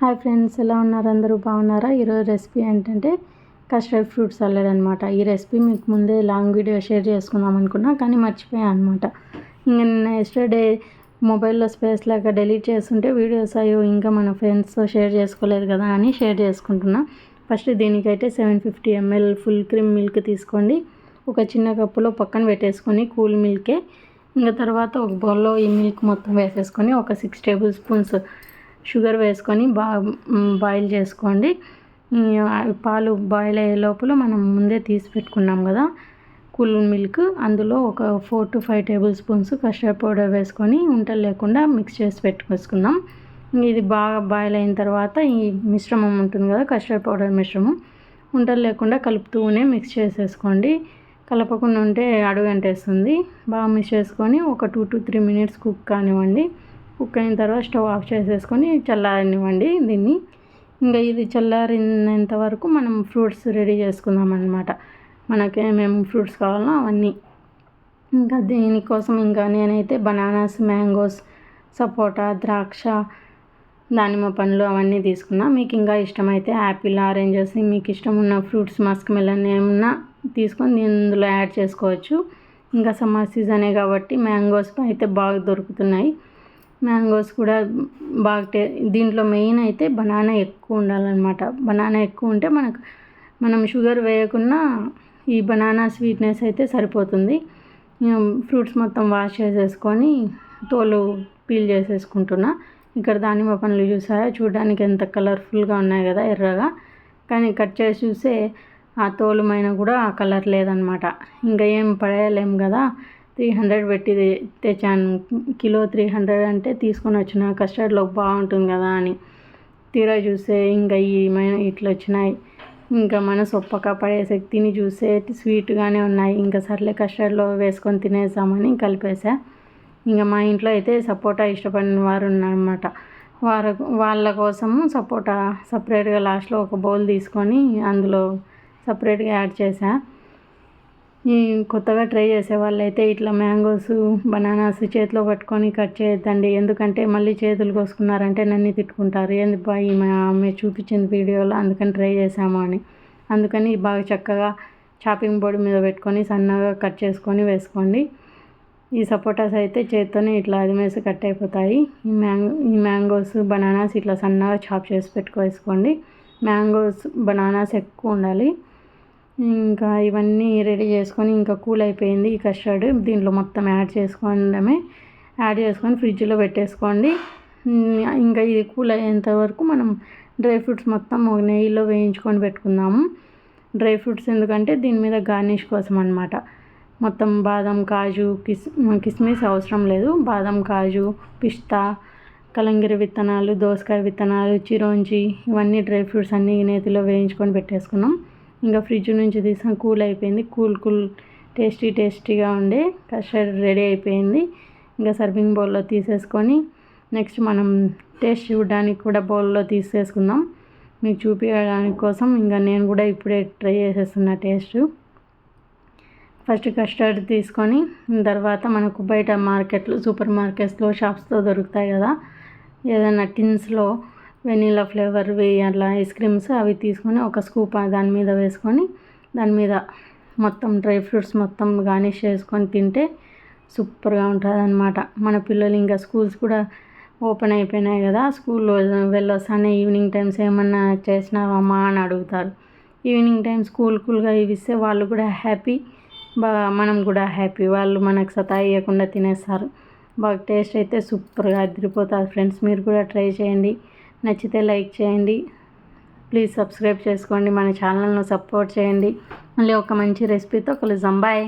Hi friends ఎలా ఉన్నారు? అందరూ బాగున్నారా? ఈరోజు రెసిపీ ఏంటంటే కస్టర్డ్ ఫ్రూట్ సలాడ్ అనమాట ఈ రెసిపీ మీకు ముందే లాంగ్ వీడియో షేర్ చేసుకుందాం అనుకున్నా కానీ మర్చిపోయాను అనమాట ఇంకా నిన్న ఎస్టర్డే మొబైల్లో స్పేస్ లేక డిలీట్ చేస్తుంటే వీడియోస్ అయ్యో ఇంకా మన ఫ్రెండ్స్తో షేర్ చేసుకోలేదు కదా అని షేర్ చేసుకుంటున్నా. ఫస్ట్ దీనికైతే seven fifty ML full cream milk తీసుకోండి. ఒక చిన్న కప్పులో పక్కన పెట్టేసుకొని కూల్ మిల్కే ఇంకా తర్వాత ఒక బౌల్లో ఈ మిల్క్ మొత్తం వేసేసుకొని ఒక సిక్స్ టేబుల్ స్పూన్స్ షుగర్ వేసుకొని బాగా బాయిల్ చేసుకోండి. పాలు బాయిల్ అయ్యే లోపల మనం ముందే తీసి పెట్టుకున్నాం కదా కూల్ మిల్క్. అందులో ఒక four to five tablespoons custard powder వేసుకొని ఉంటలు లేకుండా మిక్స్ చేసి పెట్టుకొసుకుందాం. ఇది బాగా బాయిల్ అయిన తర్వాత ఈ మిశ్రమం ఉంటుంది కదా కస్టర్డ్ పౌడర్ మిశ్రమం. ఉంటలు లేకుండా కలుపుతూనే మిక్స్ చేసేసుకోండి. కలపకుండా ఉంటే అడుగంటేస్తుంది. బాగా మిక్స్ చేసుకొని ఒక two to three minutes cook కానివ్వండి. కుక్ అయిన తర్వాత స్టవ్ ఆఫ్ చేసేసుకొని చల్లారనివ్వండి దీన్ని. ఇంకా ఇది చల్లారినంత వరకు మనం ఫ్రూట్స్ రెడీ చేసుకుందాం అనమాట మనకి ఏమేమి ఫ్రూట్స్ కావాలో అవన్నీ. ఇంకా దీనికోసం ఇంకా నేనైతే బనానాస్ మ్యాంగోస్ సపోటా ద్రాక్ష దానిమ్మ పండ్లు అవన్నీ తీసుకున్నా. మీకు ఇంకా ఇష్టమైతే యాపిల్ ఆరెంజెస్ మీకు ఇష్టం ఉన్న ఫ్రూట్స్ మస్క్ మెలన్ ఏమన్నా తీసుకొని ఇందులో యాడ్ చేసుకోవచ్చు. ఇంకా సమ్మర్ సీజనే కాబట్టి మ్యాంగోస్ అయితే బాగా దొరుకుతున్నాయి. మ్యాంగోస్ కూడా బాగా టే దీంట్లో మెయిన్ అయితే బనానా ఎక్కువ ఉండాలన్నమాట. బనానా ఎక్కువ ఉంటే మనకు మనం షుగర్ వేయకుండా ఈ బనానా స్వీట్నెస్ అయితే సరిపోతుంది. ఫ్రూట్స్ మొత్తం వాష్ చేసేసుకొని తోలు పీల్ చేసేసుకుంటున్నా. ఇక్కడ దానిమ్మ పండ్లు చూసారా? చూడడానికి ఎంత కలర్ఫుల్గా ఉన్నాయి కదా ఎర్రగా. కానీ కట్ చేసి చూస్తే ఆ తోలుమైన కూడా ఆ కలర్ లేదనమాట ఇంకా ఏం పడేయలేం కదా. త్రీ హండ్రెడ్ పెట్టి తెచ్చాను. కిలో త్రీ హండ్రెడ్ అంటే తీసుకొని వచ్చిన కస్టర్డ్లో బాగుంటుంది కదా అని. తీరా చూస్తే ఇంకా ఈ ఇట్లా వచ్చినాయి. ఇంకా మన సొప్పక పడేసే తిని చూస్తే స్వీట్గానే ఉన్నాయి. ఇంకా సర్లే కస్టర్డ్లో వేసుకొని తినేసామని కలిపేసా ఇంకా మా ఇంట్లో అయితే సపోటా ఇష్టపడిన వారు ఉన్నారన్నమాట. వారు వాళ్ళ కోసము సపోటా సపరేట్గా లాస్ట్లో ఒక బౌల్ తీసుకొని అందులో సపరేట్గా యాడ్ చేసా ఈ కొత్తగా ట్రై చేసే వాళ్ళైతే ఇట్లా మ్యాంగోస్ బనానాస్ చేతిలో పట్టుకొని కట్ చేయొద్దండి. ఎందుకంటే మళ్ళీ చేతులు కోసుకున్నారంటే నన్ను తిట్టుకుంటారు. ఏంది బాయ్ మా ఆమె చూపించింది వీడియోలో అందుకని ట్రై చేసాము అని. అందుకని బాగా చక్కగా చాపింగ్ బోర్డు మీద పెట్టుకొని సన్నగా కట్ చేసుకొని వేసుకోండి. ఈ సపోటాస్ అయితే చేత్తోనే ఇట్లా అదిమేసి కట్ అయిపోతాయి. ఈ మ్యాంగో ఈ మ్యాంగోస్ బనానాస్ ఇట్లా సన్నగా చాప్ చేసి పెట్టుకోవేసుకోండి మ్యాంగోస్ బనానాస్ ఎక్కువ ఉండాలి. ఇంకా ఇవన్నీ రెడీ చేసుకొని ఇంకా కూల్ అయిపోయింది ఈ కస్టర్డ్. దీంట్లో మొత్తం యాడ్ చేసుకోవడమే. యాడ్ చేసుకొని ఫ్రిడ్జ్లో పెట్టేసుకోండి. ఇంకా ఇది కూల్ అయ్యేంత వరకు మనం డ్రై ఫ్రూట్స్ మొత్తం నెయ్యిలో వేయించుకొని పెట్టుకుందాము. డ్రై ఫ్రూట్స్ ఎందుకంటే దీని మీద గార్నిష్ కోసం అనమాట మొత్తం బాదం కాజు కిస్ కిస్మిస్ అవసరం లేదు. బాదం కాజు పిస్తా కలంగిరి విత్తనాలు దోసకాయ విత్తనాలు చిరోంజి ఇవన్నీ డ్రై ఫ్రూట్స్ అన్నీ నేతిలో వేయించుకొని పెట్టేసుకున్నాం. ఇంకా ఫ్రిడ్జ్ నుంచి తీసాం. కూల్ అయిపోయింది. కూల్ కూల్ టేస్టీ టేస్టీగా ఉండే కస్టర్డ్ రెడీ అయిపోయింది. ఇంకా సర్వింగ్ బౌల్లో తీసేసుకొని నెక్స్ట్ మనం టేస్ట్ చూడడానికి కూడా బౌల్లో తీసేసుకుందాం. మీకు చూపించడానికి కోసం ఇంకా నేను కూడా ఇప్పుడే ట్రై చేసేస్తున్నా టేస్ట్. ఫస్ట్ కస్టర్డ్ తీసుకొని తర్వాత మనకు బయట మార్కెట్లో సూపర్ మార్కెట్స్లో షాప్స్తో దొరుకుతాయి కదా. ఏదైనా టిన్స్లో వెనీలా ఫ్లేవర్వి అట్లా ఐస్ క్రీమ్స్ అవి తీసుకొని ఒక స్కూప్ దాని మీద వేసుకొని దాని మీద మొత్తం డ్రై ఫ్రూట్స్ మొత్తం గార్నిష్ చేసుకొని తింటే సూపర్గా ఉంటుంది అనమాట మన పిల్లలు ఇంకా స్కూల్స్ కూడా ఓపెన్ అయిపోయినాయి కదా స్కూల్లో వెళ్ళొస్తానే ఈవినింగ్ టైమ్స్ ఏమన్నా చేసినావమ్మా అని అడుగుతారు. ఈవినింగ్ టైం స్కూల్ కూల్గా ఇవి ఇస్తే వాళ్ళు కూడా హ్యాపీ బాగా మనం కూడా హ్యాపీ వాళ్ళు మనకు సతాయియకుండా తినేస్తారు. బాగా టేస్ట్ అయితే సూపర్గా అదిరిపోతుంది ఫ్రెండ్స్ మీరు కూడా ట్రై చేయండి. నచ్చితే లైక్ చేయండి. ప్లీజ్ సబ్స్క్రైబ్ చేసుకోండి. మన ఛానల్ను సపోర్ట్ చేయండి. మళ్ళీ ఒక మంచి రెసిపీతో కలుద్దాం. బాయ్.